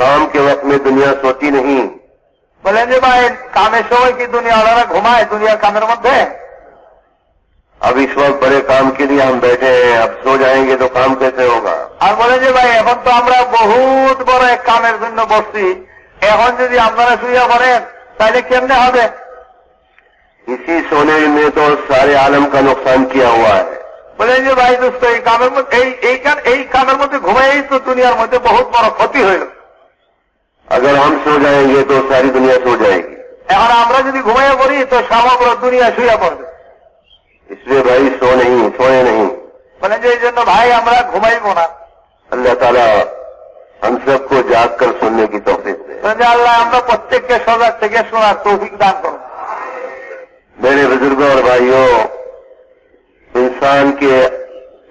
काम के वक्त में दुनिया सोती नहीं বলেন যে ভাই কামের সময় কি দুনিয়া ওনারা ঘুমায় দুনিয়ার কামের মধ্যে अब इस वक्त बड़े काम के लिए हम बैठे हैं अब सो जाएंगे तो काम कैसे होगा আর বলে যে ভাই এখন তো আমরা বহুত বড় এক কামের জন্য বসছি এখন যদি আপনারা শুয়ে পড়েন তাহলে কেমনে হবে इसी सोने में तो सारे आलम का नुकसान किया हुआ है বলেন যে ভাই দোস্ত এই কামের মধ্যে এই এই কাম- এই কামের মধ্যে ঘুমাই তো দুনিয়ার মধ্যে বহুত বড় ক্ষতি اگر ہم سو جائیں گے تو ساری دنیا سو جائے گی۔ اور آپ جدید گھومے پڑی تو شام پر دنیا سویا پڑ اس لیے بھائی سو نہیں سوئے نہیں۔ بولے جی جن بھائی ہمارا گھمائی ہونا اللہ تعالیٰ ہم سب کو جاگ کر سننے کی توفیق دے۔ جی، اللہ ہم پرتیک کے سزا تھے سونا توفیق دان کرو۔ میرے بزرگوں اور بھائیوں انسان کے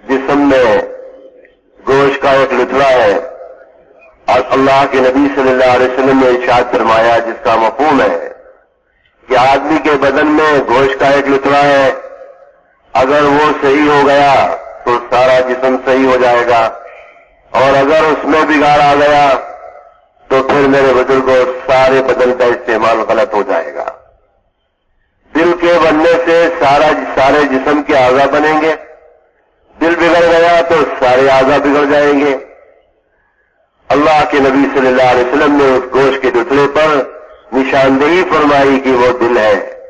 جسم میں گوشت کا ایک لتڑا ہے۔ اور اللہ کے نبی صلی اللہ علیہ وسلم نے ارشاد فرمایا جس کا مفہوم ہے کہ آدمی کے بدن میں گوشت کا ایک لتڑا ہے، اگر وہ صحیح ہو گیا تو سارا جسم صحیح ہو جائے گا، اور اگر اس میں بگاڑ آ گیا تو پھر میرے بزرگوں سارے بدن کا استعمال غلط ہو جائے گا۔ دل کے بننے سے سارا سارے جسم کے آزاد بنیں گے۔ دل بگڑ گیا تو سارے آزاد بگڑ جائیں گے۔ اللہ کے نبی صلی اللہ علیہ وسلم نے اس گوشت کے ٹکڑے پر نشاندہی فرمائی کہ وہ دل ہے۔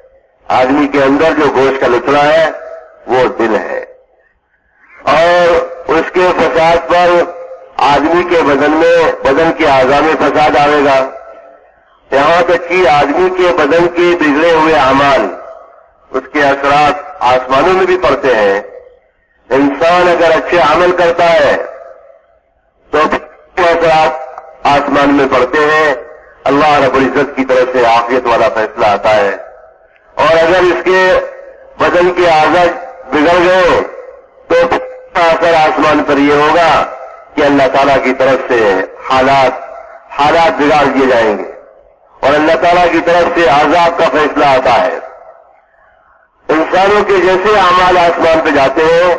آدمی کے اندر جو گوشت کا لکڑا ہے، وہ دل ہے۔ اور اس کے فساد پر آدمی کے بدن میں، بدن کے آزا میں فساد آئے گا۔ یہاں تک کہ آدمی کے بدن کے بگڑے ہوئے امال اس کے اثرات آسمانوں میں بھی پڑتے ہیں۔ انسان اگر اچھے عمل کرتا ہے، تو وہ اثرات آسمان میں پڑتے ہیں، اللہ رب العزت کی طرف سے آفیت والا فیصلہ آتا ہے۔ اور اگر اس کے بدن کے آزاد بگڑ گئے، تو اثر آسمان پر یہ ہوگا کہ اللہ تعالیٰ کی طرف سے حالات حالات بگاڑ دیے جائیں گے۔ اور اللہ تعالیٰ کی طرف سے عذاب کا فیصلہ آتا ہے۔ انسانوں کے جیسے اعمال آسمان پہ جاتے ہیں،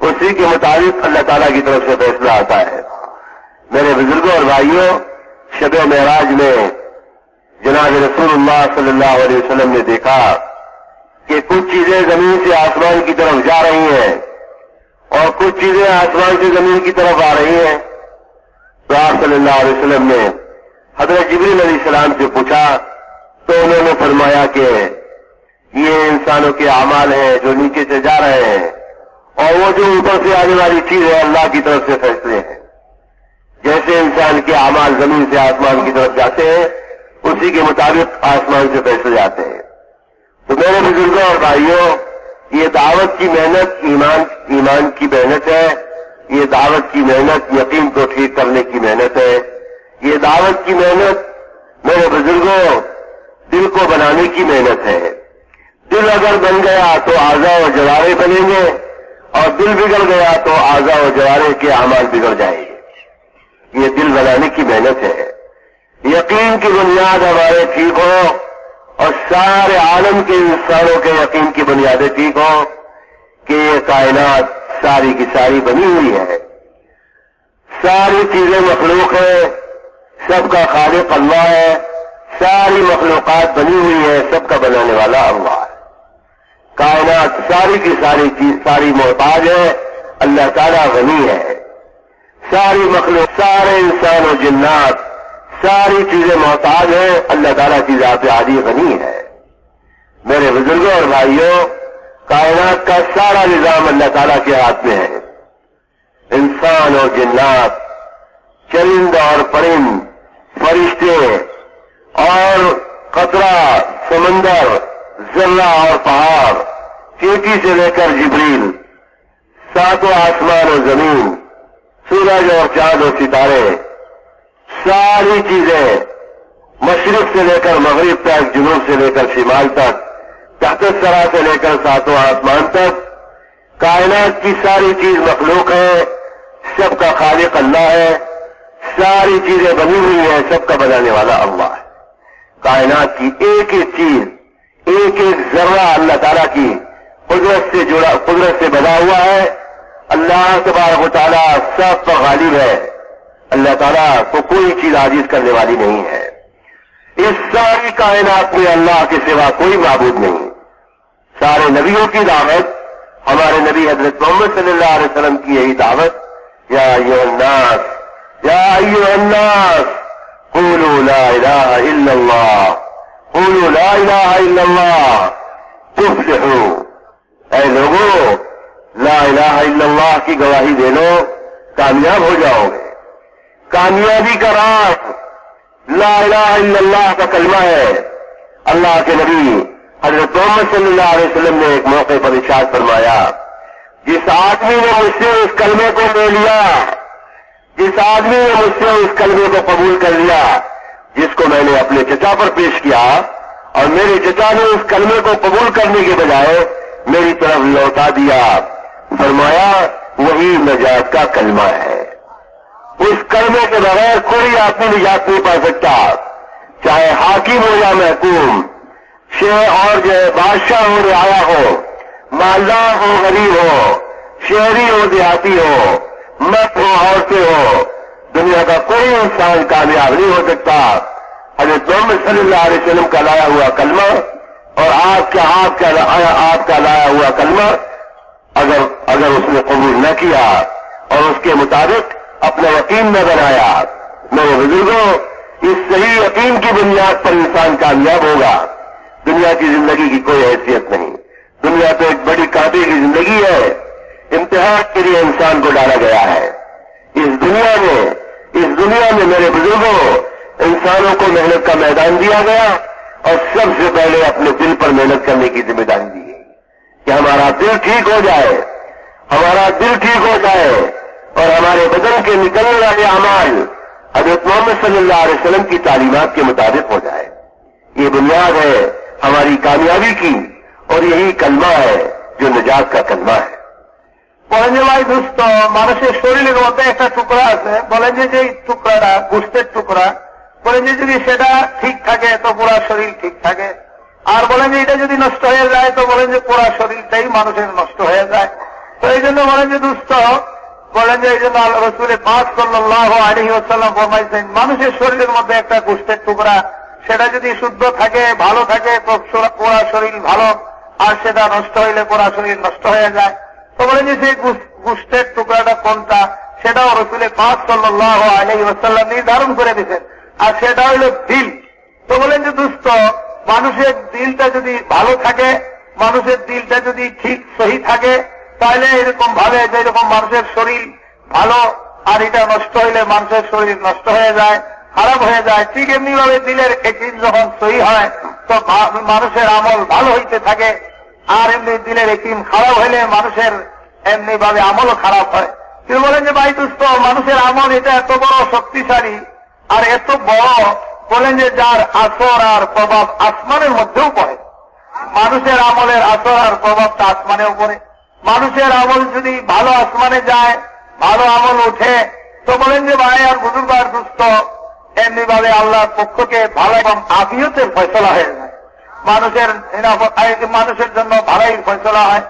اسی کے مطابق اللہ تعالیٰ کی طرف سے فیصلہ آتا ہے۔ میرے بزرگوں اور بھائیوں، شب معراج میں جناب رسول اللہ صلی اللہ علیہ وسلم نے دیکھا کہ کچھ چیزیں زمین سے آسمان کی طرف جا رہی ہیں اور کچھ چیزیں آسمان سے زمین کی طرف آ رہی ہیں۔ تو آپ صلی اللہ علیہ وسلم نے حضرت جبریل علیہ السلام سے پوچھا، تو انہوں نے فرمایا کہ یہ انسانوں کے اعمال ہیں جو نیچے سے جا رہے ہیں اور وہ جو اوپر سے آنے والی چیز ہے، اللہ کی طرف سے فیصلے ہیں۔ جیسے انسان کے اعمال زمین سے آسمان کی طرف جاتے ہیں، اسی کے مطابق آسمان سے پیسے جاتے ہیں۔ تو میرے بزرگوں اور بھائیوں، یہ دعوت کی محنت ایمان ایمان کی محنت ہے۔ یہ دعوت کی محنت یقین کو ٹھیک کرنے کی محنت ہے۔ یہ دعوت کی محنت میرے بزرگوں، دل کو بنانے کی محنت ہے۔ دل اگر بن گیا تو آزا و جوارے بنیں گے اور دل بگڑ گیا تو آزا و جوارے کے اعمال بگڑ جائیں گے۔ یہ دل بنانے کی محنت ہے۔ یقین کی بنیاد ہمارے ٹھیک ہو اور سارے عالم کے انسانوں کے یقین کی بنیادیں ٹھیک ہوں کہ یہ کائنات ساری کی ساری بنی ہوئی ہے۔ ساری چیزیں مخلوق ہیں، سب کا خالق اللہ ہے، ساری مخلوقات بنی ہوئی ہے سب کا بنانے والا اللہ ہے۔ کائنات ساری کی ساری چیز، ساری محتاج ہے، اللہ تعالیٰ غنی ہے۔ ساری مخلوق، سارے انسان و جنات، ساری چیزیں محتاج ہیں، اللہ تعالیٰ کی ذات عادی غنی ہے۔ میرے بزرگوں اور بھائیوں، کائنات کا سارا نظام اللہ تعالیٰ کے ہاتھ میں ہے۔ انسان اور جنات، چرند اور پرند، فرشتے اور قطرہ، سمندر، ذرہ اور پہاڑ کیٹی سے لے کر جبریل، ساتوں آسمان اور زمین سورج اور چاند اور ستارے ساری چیزیں مشرق سے لے کر مغرب تک، جنوب سے لے کر شمال تک، تحت سرا سے لے کر ساتوں آسمان تک۔ کائنات کی ساری چیز مخلوق ہے۔ سب کا خالق اللہ ہے۔ ساری چیزیں بنی ہوئی ہیں۔ سب کا بنانے والا اللہ ہے۔ کائنات کی ایک ایک چیز، ایک ایک ذرہ اللہ تعالیٰ کی قدرت سے جڑا، قدرت سے بنا ہوا ہے۔ اللہ تبارک و تعالیٰ سب پر غالب ہے۔ اللہ تعالیٰ کو کوئی چیز عاجز کرنے والی نہیں ہے۔ اس ساری کائنات میں اللہ کے سوا کوئی معبود نہیں۔ سارے نبیوں کی دعوت، ہمارے نبی حضرت محمد صلی اللہ علیہ وسلم کی یہی دعوت، یا الناس یا الناس، قولوا لا الہ الا اللہ، قولوا لا الہ الا اللہ۔ الا اللہ کی گواہی دے لو، کامیاب ہو جاؤ گے۔ کامیابی کا راز، لا الہ الا اللہ کا کلمہ ہے۔ اللہ کے نبی حضرت محمد صلی اللہ علیہ وسلم نے ایک موقع پر ارشاد فرمایا، جس آدمی نے مجھ سے اس کلمے کو لے لیا، جس آدمی نے مجھ سے اس کلمے کو قبول کر لیا، جس کو میں نے اپنے چچا پر پیش کیا اور میرے چچا نے اس کلمے کو قبول کرنے کے بجائے میری طرف لوٹا دیا۔ فرمایا، وہی نجات کا کلمہ ہے۔ اس کلمے کے بغیر کوئی آدمی نجات نہیں پا سکتا۔ چاہے حاکم ہو یا محکوم شیر اور جو ہے بادشاہ ہو، رعایا ہو، مالدار ہو، غریب ہو، شہری ہو، دیہاتی ہو مت ہو، عورتیں ہو، دنیا کا کوئی انسان کامیاب نہیں ہو سکتا۔ ارے تم صلی اللہ علیہ وسلم کا لایا ہوا کلمہ اور آپ کے، آپ کا لایا ہوا کلمہ اگر اگر اس نے قبول نہ کیا اور اس کے مطابق اپنا یقین نہ بنایا، میرے بزرگوں، اس صحیح یقین کی بنیاد پر انسان کامیاب ہوگا۔ دنیا کی زندگی کی کوئی حیثیت نہیں۔ دنیا تو ایک بڑی کاپی کی زندگی ہے۔ امتحان کے لیے انسان کو ڈالا گیا ہے۔ اس دنیا میں، اس دنیا میں میرے بزرگوں، انسانوں کو محنت کا میدان دیا گیا اور سب سے پہلے اپنے دل پر محنت کرنے کی ذمہ داری دی۔ کہ ہمارا دل ٹھیک ہو جائے، ہمارا دل ٹھیک ہو جائے اور ہمارے بدن کے نکلنے والے اعمال حضرت محمد صلی اللہ علیہ وسلم کی تعلیمات کے مطابق ہو جائے۔ یہ بنیاد ہے ہماری کامیابی کی اور یہی کلمہ ہے جو نجات کا کلمہ ہے۔ বলেন যে ভাই দোস্ত মানুষের শরীরের মধ্যে একটা টুকরা جی جی ٹکڑا যে ٹکڑا۔ بولیں جی جی যে ٹھیک ٹھاک ہے تو پورا شریر ٹھیک ٹھاک ہے۔ আর বলেন যে এটা যদি নষ্ট হয়ে যায়, তো বলেন যে পুরা শরীরটাই মানুষের নষ্ট হয়ে যায়। তো এই জন্য বলেন যে দুস্থ, বলেন যে এই জন্য আল্লাহ রসুলের পাঁচ সাল্লাহ আলহি আসাল্লাম ফরমাইছেন, মানুষের শরীরের মধ্যে একটা গোষ্ঠের টুকরা, সেটা যদি শুদ্ধ থাকে, ভালো থাকে, তো পুরা শরীর ভালো, আর সেটা নষ্ট হইলে পুরা শরীর নষ্ট হয়ে যায়। তো বলেন যে সেই গুষ্টের টুকরাটা কোনটা, সেটাও রসুলের পাঁচ সাল্লাহ আলহি ওসাল্লাম নির্ধারণ করে দিচ্ছেন আর সেটা হইল দিল তো বলেন যে দুস্থ মানুষের দিলটা যদি ভালো থাকে, মানুষের দিলটা যদি ঠিক সহি থাকে তাহলে এরকম ভাবে যে এরকম মানুষের শরীর ভালো, আর এটা নষ্ট হইলে মানুষের শরীর নষ্ট হয়ে যায়, খারাপ হয়ে যায়, ঠিক এমনি ভাবে দিলের একদিন যখন সহি হয়, তো মানুষের আমল ভালো হইতে থাকে, আর এমনি দিলের একদিন খারাপ হইলে মানুষের এমনি ভাবে আমলও খারাপ হয়। তিনি বলেন যে দুস্থ মানুষের আমল এটা এত বড় শক্তিশালী, আর এত বড় বলেন যে যার আসর আর প্রভাব আসমানের মধ্যেও পড়ে। মানুষের আমলের আসর আর প্রভাবটা আসমানেও পড়ে। মানুষের আমল যদি ভালো আসমানে যায়, ভালো আমল উঠে তো বলেন যে ভাই আর বুজুর্গ আর দুস্থ এমনি ভাবে আল্লাহর পক্ষকে ভালো এবং আফিয়তের ফয়সলা হয়ে যায়। মানুষের মানুষের জন্য ভালোই ফয়সলা হয়।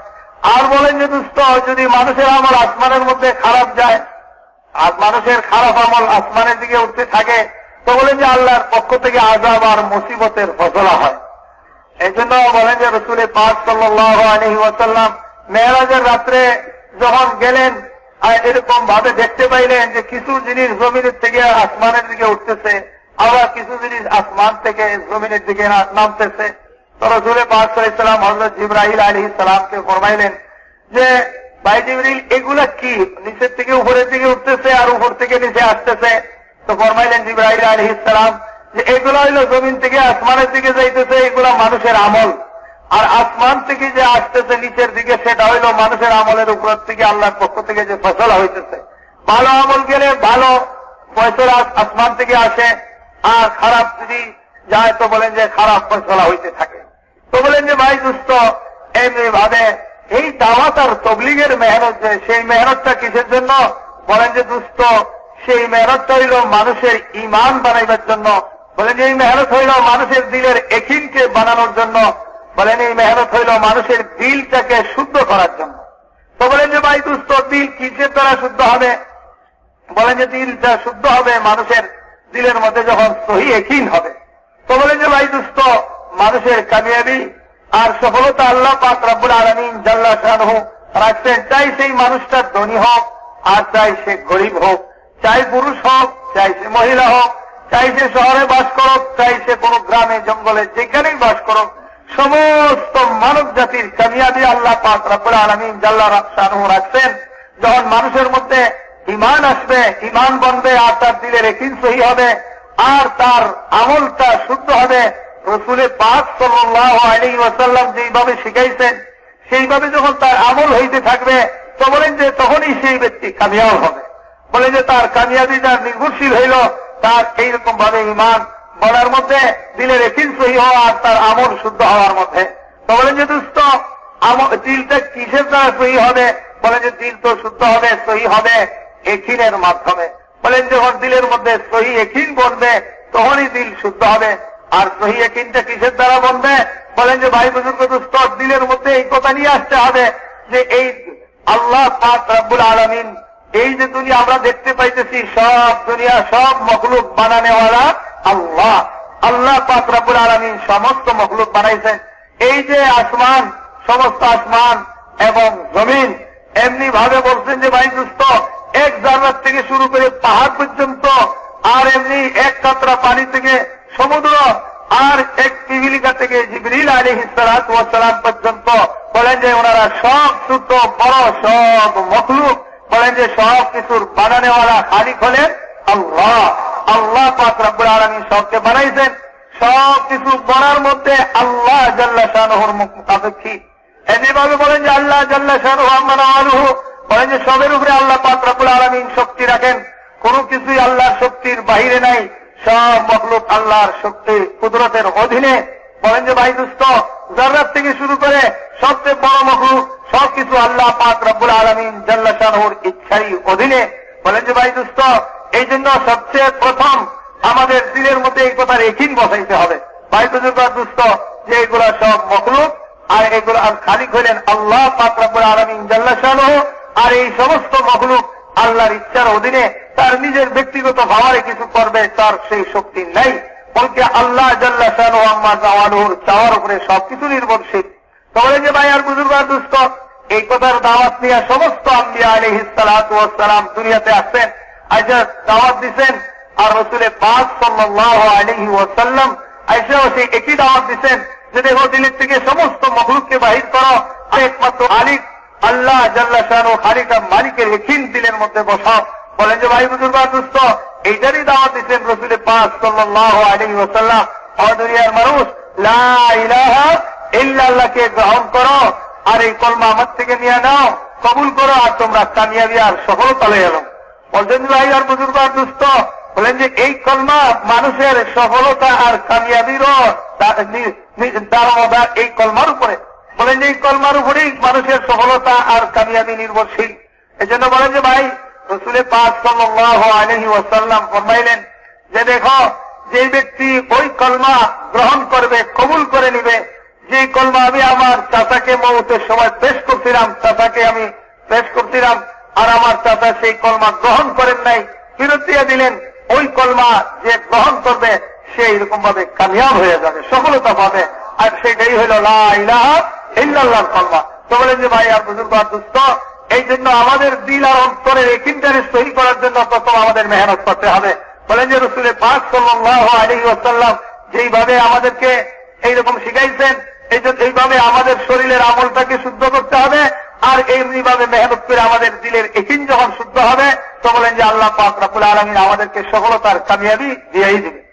আর বলেন যে দুস্থ, যদি মানুষের আমল আসমানের মধ্যে খারাপ যায়, আর মানুষের খারাপ আমল আসমানের দিকে উঠতে থাকে তো বলেন যে আল্লাহর পক্ষ থেকে আজাব আর মুসিবতের ফসলা হয়। এই জন্য বলেন যে রসুলের পাঁচ সাল্লাহ আলহি রাত্রে যখন গেলেন, আর এরকম ভাবে দেখতে পাইলেন যে কিছু জিনিস জমিনের থেকে আসমানের দিকে উঠতেছে, আবার কিছু জিনিস আসমান থেকে জমিনের দিকে নামতেছে। তো রসুলে পাঁচ সাল্লাম হজরত জিব্রাহিল আলী সালামকে ফরমাইলেন যে, ভাই জিবরিল এগুলা কি? নিচের থেকে উপরের দিকে উঠতেছে আর উপর থেকে নিচে আসতেছে? তো ফরমাইলেন জিব্রাহিল আলী ইসলাম যে এগুলো হইল জমিন থেকে আসমানের দিকে যাইতেছে, এগুলা মানুষের আমল। আর আসমান থেকে যে আসতেছে নিচের দিকে, সেটা হইল মানুষের আমলের উপর থেকে আল্লাহর পক্ষ থেকে যে ফসলা হইতেছে। ভালো আমল গেলে ভালো ফসলা আসমান থেকে আসে, আর খারাপ যদি যায় তো বলেন যে খারাপ ফসলা হইতে থাকে। তো বলেন যে, ভাই দুস্থ এমনি ভাবে এই দাওয়াত আর তবলিগের মেহনত যে, সেই মেহনতটা কিসের জন্য? বলেন যে দুস্থ সেই মেহনতটা হইল মানুষের ইমান বানাইবার জন্য। বলেন, এই মেহনত হইল মানুষের দিলের একিনকে বানানোর জন্য। বলেন, এই মেহনত হইল মানুষের দিলটাকে শুদ্ধ করার জন্য। তো বলেন যে, ভাই দুস্থ দিল কিসের দ্বারা শুদ্ধ হবে? বলেন যে, দিলটা শুদ্ধ হবে মানুষের দিলের মধ্যে যখন সহি একিন হবে। তো বলেন যে, ভাই দুস্থ মানুষের কামিয়াবি আর সফলতা আল্লাহ পাক রব্বুল আলমিন জাল্লা শাহু রাখছেন। চাই সেই মানুষটা ধনী হোক আর চাই সে গরিব হোক। চাই পুরুষ হোক, চাই সে মহিলা হোক, চাই সে শহরে বাস করুক, চাই সে কোনো গ্রামে, জঙ্গলে, যেখানেই বাস করুক, সমস্ত মানব জাতির কামিয়াবি আল্লাহ পাক আলমিন জাল্লা শাহু রাখছেন। যখন মানুষের মধ্যে ইমান আসবে ইমান বনবে, আর তার দিলের একিন সহি হবে, আর তার আমলটা শুদ্ধ হবে, রসুলের পাক সাল্লাহ আলী ওয়াসাল্লাম যেইভাবে শিখাইছেন, সেইভাবে যখন তার আমল হইতে থাকবে তো বলেন যে তখনই সেই ব্যক্তি কামিয়াব হবে। বলে যে তার কামিয়াবি যার নির্ভরশীল হইল, তার এইরকম ভাবে ইমান বলার মধ্যে দিলের একিন সহি আর তার আমল শুদ্ধ হওয়ার মধ্যে। তো বলেন যে দুস্থ দিলটা কিসের দ্বারা সহি হবে? বলেন যে, দিল তো শুদ্ধ হবে, সহি হবে একিনের মাধ্যমে। বলেন যখন দিলের মধ্যে সহি একিন বনবে, তখনই দিল শুদ্ধ হবে। আর সহি একিনটা কিসের দ্বারা বনবে? বলেন যে, ভাই বুজুর্গ দুস্থ দিলের মধ্যে এই কথা নিয়ে আসতে হবে যে, এই আল্লাহ পাক রব্বুল আলমিন এই যে দুনিয়া আমরা দেখতে পাইতেছি, সব দুনিয়া, সব মখলুক বানানেওয়ালা আল্লাহ। আল্লাহ পাক রব্বুল আলমিন সমস্ত মখলুক বানাইছেন। এই যে আসমান, সমস্ত আসমান এবং জমিন, এমনি ভাবে বলছেন যে, ভাই এক জার্নার থেকে শুরু করে পাহাড় পর্যন্ত, আর এমনি এক কাতরা পানি থেকে সমুদ্র, আর এক পিভিলিকা থেকে জিবরিল আলী হিসালাম পর্যন্ত বলেন যে, ওনারা সব শুদ্ধ, বড়, সব মখলুক। বলেন যে সব কিছুর বানানেওয়ালা খালিক হলেন আল্লাহ। আল্লাহ পাক রব্বুল আলমী সবকে বানাইছেন। সব কিছু বনার মধ্যে আল্লাহ জাল্লা শাহর মুখাপেক্ষী এমনিভাবে বলেন যে আল্লাহ জাল্লা শাহ আলহু বলেন যে সবের উপরে আল্লাহ পাক রব্বুল আলমিন শক্তি রাখেন। কোন কিছুই আল্লাহর শক্তির বাহিরে নাই। সব মখলুক আল্লাহর শক্তি কুদরতের অধীনে। বলেন যে ভাই দুস্থ জর্রাত থেকে শুরু করে সবচেয়ে বড় মখলুক সবকিছু আল্লাহ পাক রব্বুল আলমিন জাল্লা শাহর ইচ্ছাই অধীনে বলেন যে, ভাই দুস্থ এই জন্য সবচেয়ে প্রথম আমাদের দিলের মধ্যে এই কথা রেখিন বসাইতে হবে। ভাই দুস্থ যে এগুলা সব মখলুক আর এগুলো আর খালিক হইলেন আল্লাহ পাক রব্বুল আলমিন জাল্লা শাহ আর এই সমস্ত মখলুক আল্লাহর ইচ্ছার অধীনে তার নিজের ব্যক্তিগত ভাবারে কিছু করবে, তার সেই শক্তি নাই। বলকে আল্লাহ জাল্লা শাহ আম্মা চাওয়ার উপরে সবকিছু নির্ভরশীল। তবে যে, ভাই আর বুজুর্গ দুস্থ এই কথার দাওয়াত নিয়ে সমস্ত আম্বিয়া আলী হিসালাম দুনিয়াতে আসছেন। আইসা দাওয়াত দিচ্ছেন আর রসুলের পাঁচ সাল্লাহ আলহি ওয়াসাল্লাম আইসাও সেই একই দাওয়াত দিচ্ছেন যে দেখো দিল্লির থেকে সমস্ত মখলুককে বাহির করো। একমাত্র মালিক আল্লাহ জাল্লা শাহ খালিকা মালিকের এখিন দিলের মধ্যে বসাও। বলেন যে, ভাই বুজুর্গ দুস্থ এইটারই দাওয়াত দিচ্ছেন রসুলের পাঁচ সাল্লাহ আলহি ওসাল্লাম দুনিয়ার মানুষ লাহা ইল্লাহকে গ্রহণ করো। আর এই কলমা আমার থেকে নিয়ে নাও, কবুল করো আর তোমরা কামিয়াবি আর সফলতা লয়ে এলো। বলছেন, ভাই আর বুজুর্গ আর দুস্থ। বলেন যে, এই কলমা মানুষের সফলতা আর কামিয়াবিরও দারোদার এই কলমার উপরে। বলেন যে, এই কলমার উপরেই মানুষের সফলতা আর কামিয়াবি নির্ভরশীল। এই জন্য বলেন যে, ভাই রসুলে পাঁচ সাল্লাহ আলহি ওয়াসাল্লাম ফরমাইলেন যে, দেখো, যে ব্যক্তি ওই কলমা গ্রহণ করবে, কবুল করে নিবে যে কলমা, আমি আমার চাচাকে মৌতের সময় পেশ করছিলাম, চাচাকে আমি পেশ করছিলাম, আর আমার চাচা সেই কলমা গ্রহণ করেন নাই, ফিরত দিয়ে দিলেন, ওই কলমা যে গ্রহণ করবে, সে এরকম ভাবে কামিয়াব হয়ে যাবে সফলতা পাবে আর সেটাই হইল লাহ কলমা। তো বলেন যে ভাই আর বুজুর্গ এই জন্য আমাদের দিল আর অন্তরের একিনটারে সহি করার জন্য প্রথম আমাদের মেহনত করতে হবে। বলেন যে রসুলে পাঁচ সাল্লাহ আলী ওসাল্লাম যেইভাবে আমাদেরকে এইরকম শিখাইছেন এইভাবে আমাদের শরীরের আমলটাকে শুদ্ধ করতে হবে, আর এমনিভাবে মেহনত করে আমাদের দিলের এখিন যখন শুদ্ধ হবে, তো বলেন যে আল্লাহ পাক রাবুল আলমিন আমাদেরকে সফলতার কামিয়াবি দিয়েই দিবে